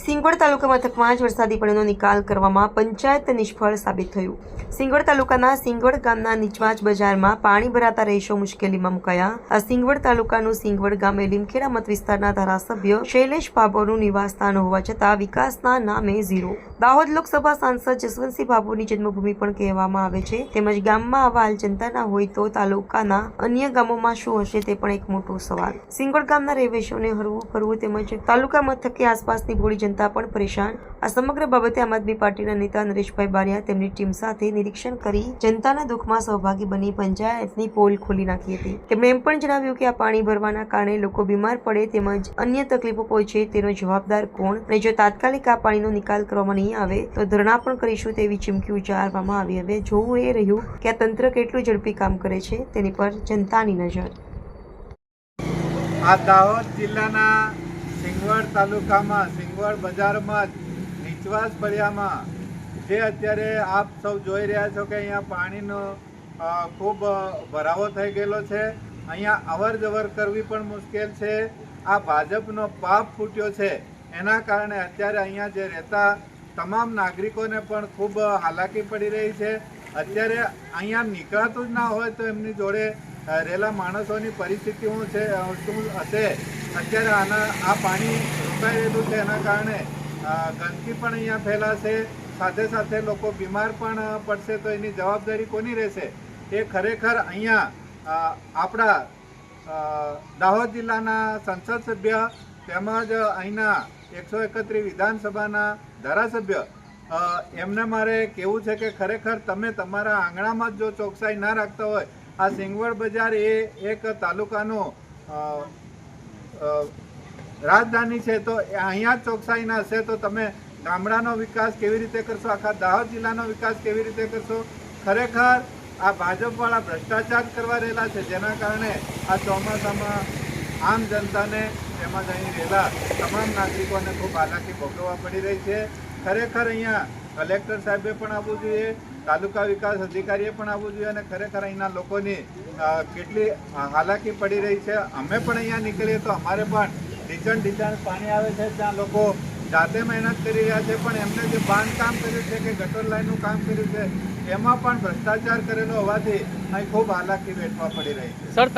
સિંગવડ તાલુકા મથકમાં જ વરસાદી પાણીનો નિકાલ કરવામાં પંચાયત નિષ્ફળ સાબિત થયું. સિંગવડ તાલુકાના સિંગવડ ગામના નીચવાચ બજારમાં પાણી ભરાતા રહીશો મુશ્કેલીમાં મુકાયા. આ સિંગવડ તાલુકાનું સિંગવડ ગામ લીમખેડા મત વિસ્તારના ધારાસભ્ય શૈલેષ બાબોનું નિવાસસ્થાન હોવા છતાં વિકાસના નામે ઝીરો. દાહોદ લોકસભા સાંસદ જસવંતસિંહ બાબુની જન્મભૂમિ પણ કહેવામાં આવે છે. તેમજ ગામમાં આવા હાલ જનતાના હોય તો તાલુકાના અન્ય ગામોમાં શું હશે તે પણ એક મોટો સવાલ. સિંગવડ ગામના રહેવાસીઓને હરવું ફરવું તેમજ તાલુકા મથકે આસપાસની ભોળી જનતા પણ પરેશાન. આ સમગ્ર બાબતે આમ આદમી પાર્ટીના નેતા નરેશભાઈ બારિયા તેમની ટીમ સાથે નિરીક્ષણ કરી જનતાના દુઃખમાં સહભાગી બની પંચાયતની પોલ ખોલી નાખી હતી. તેમણે એમ પણ જણાવ્યું કે આ પાણી ભરવાના કારણે લોકો બીમાર પડે તેમજ અન્ય તકલીફો પહોંચે તેનો જવાબદાર કોણ? અને જો તાત્કાલિક આ પાણીનો નિકાલ કરવામાં નહીં આવે, તો ધરણા પણ કરીશું તેવી ચીમકી ઉચ્ચારવામાં આવી. હવે જોવું એ રહ્યું કે આ તંત્ર કેટલું ઝડપી કામ કરે છે તેની પર જનતાની નજર. આ દાહોદ જિલ્લાના સિંગવડ તાલુકામાં સિંગવડ બજારમાં નીચવાસ ભર્યામાં જે અત્યારે આપ સૌ જોઈ રહ્યા છો કે અહીંયા પાણીનો ખૂબ ભરાવો થઈ ગયેલો છે. અહીંયા અવર જવર કરવી પણ મુશ્કેલ છે. આ ભાજપનો પાપ ફૂટ્યો છે. એના કારણે અત્યારે અહીંયા જે રહેતા તમામ નાગરિકોને પણ ખૂબ હાલાકી પડી રહી છે. અત્યારે અહીંયા નીકળાતું જ ના હોય તો એમની જોડે રહેલા માણસોની પરિસ્થિતિ શું છે શું હશે? અત્યારે આના, આ પાણી રોકાઈ રહેલું છે એના કારણે ગંદકી પણ અહીંયા ફેલાશે. સાથે સાથે લોકો બીમાર પણ પડશે તો એની જવાબદારી કોની રહેશે? એ ખરેખર અહીંયા આપણા દાહોદ જિલ્લાના સંસદ સભ્ય તેમજ અહીંના એકસો એકત્રીસ વિધાનસભાના ધારાસભ્ય એમને મારે કેવું છે કે ખરેખર તમે તમારા આંગણામાં જ ચોકસાઈ ના રાખતા હોય, આ સિંગવડ બજાર એ એક તાલુકાનું રાજધાની છે, તો અહીંયા ચોકસાઈ ના છે તો તમે ગામડાનો વિકાસ કેવી રીતે કરશો? આખા દાહોદ જિલ્લાનો વિકાસ કેવી રીતે કરશો? ખરેખર આ ભાજપવાળા ભ્રષ્ટાચાર કરવા રહેલા છે, જેના કારણે આ ચોમાસામાં આમ જનતાને તેમજ અહીં રહેલા તમામ નાગરિકોને ખૂબ હાલાકી ભોગવવા પડી રહી છે. ખરેખર અહીંયા કલેક્ટર સાહેબે પણ આવવું જોઈએ, તાલુકા વિકાસ અધિકારીએ પણ આવવું જોઈએ અને ખરેખર અહીંના લોકોની કેટલી હાલાકી પડી રહી છે. અમે પણ અહીંયા નીકળીએ તો અમારે પણ ડીચણ ડીચણ પાણી આવે છે, ત્યાં લોકો જાતે મહેનત કરી રહ્યા છે, પણ એમને જે બાંધકામ કર્યું છે કે ગટર લાઇનનું કામ કર્યું છે, એમાં પણ ભ્રષ્ટાચાર કરેલો હોવાથી અહીં ખૂબ હાલાકી વેઠવા પડી રહી છે. સર